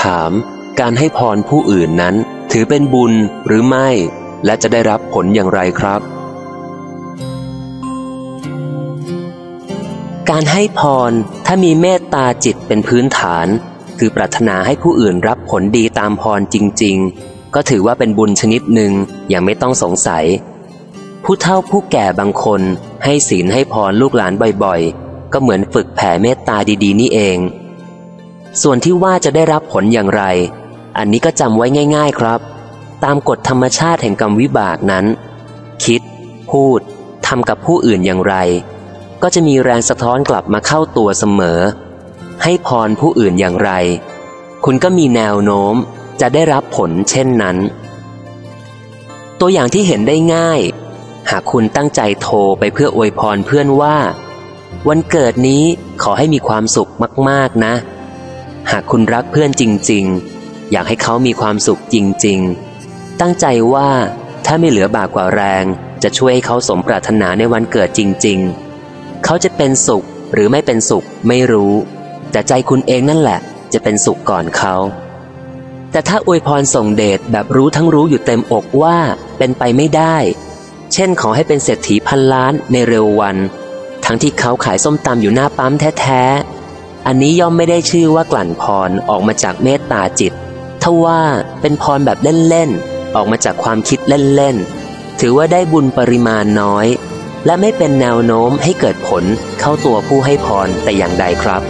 ถาม การให้พรผู้อื่นนั้น ถือเป็นบุญหรือไม่ และจะได้รับผลอย่างไรครับ การให้พรถ้ามีเมตตาจิตเป็นพื้นฐาน คือปรารถนาให้ผู้อื่นรับผลดีตามพรจริง ๆ ก็ถือว่าเป็นบุญชนิดหนึ่งอย่างไม่ต้องสงสัย ผู้เฒ่าผู้แก่บางคนให้ศีลให้พรลูกหลานบ่อยๆ ก็เหมือนฝึกแผ่เมตตาดีๆ นี่เอง ส่วนที่ว่าจะได้รับผลอย่างไร อันนี้ก็จำไว้ง่าย ๆครับ ตามกฎธรรมชาติแห่งกรรมวิบากนั้น คิด พูดทำกับผู้อื่นอย่างไร ก็จะมีแรงสะท้อนกลับมาเข้าตัวเสมอ ให้พรผู้อื่นอย่างไร คุณก็มีแนวโน้มจะได้รับผลเช่นนั้น ตัวอย่างที่เห็นได้ง่าย หากคุณตั้งใจโทรไปเพื่ออวยพรเพื่อนว่า วันเกิดนี้ขอให้มีความสุขมาก ๆ นะ หากคุณรักเพื่อนจริง ๆ อยากให้เขามีความสุขจริง ๆ ตั้งใจว่าถ้าไม่เหลือบากกว่าแรง จะช่วยให้เขาสมปรารถนาในวันเกิดจริง ๆ เขาจะเป็นสุขหรือไม่เป็นสุขไม่รู้ แต่ใจคุณเองนั่นแหละ จะเป็นสุขก่อนเขา แต่ถ้าอวยพรส่งเดชแบบรู้ทั้งรู้อยู่เต็มอกว่าเป็นไปไม่ได้ เช่นขอให้เป็นเศรษฐีพันล้านในเร็ววัน ทั้งที่เขาขายส้มตำอยู่หน้าปั๊มแท้ๆ อันนี้ย่อมไม่ได้ชื่อว่ากลั่นพรออกมาจากเมตตาจิตทว่าเป็นพรแบบเล่นๆ ออกมาจากความคิดเล่นๆ ถือว่าได้บุญปริมาณน้อย และไม่เป็นแนวโน้มให้เกิดผลเข้าตัวผู้ให้พรแต่อย่างใดครับ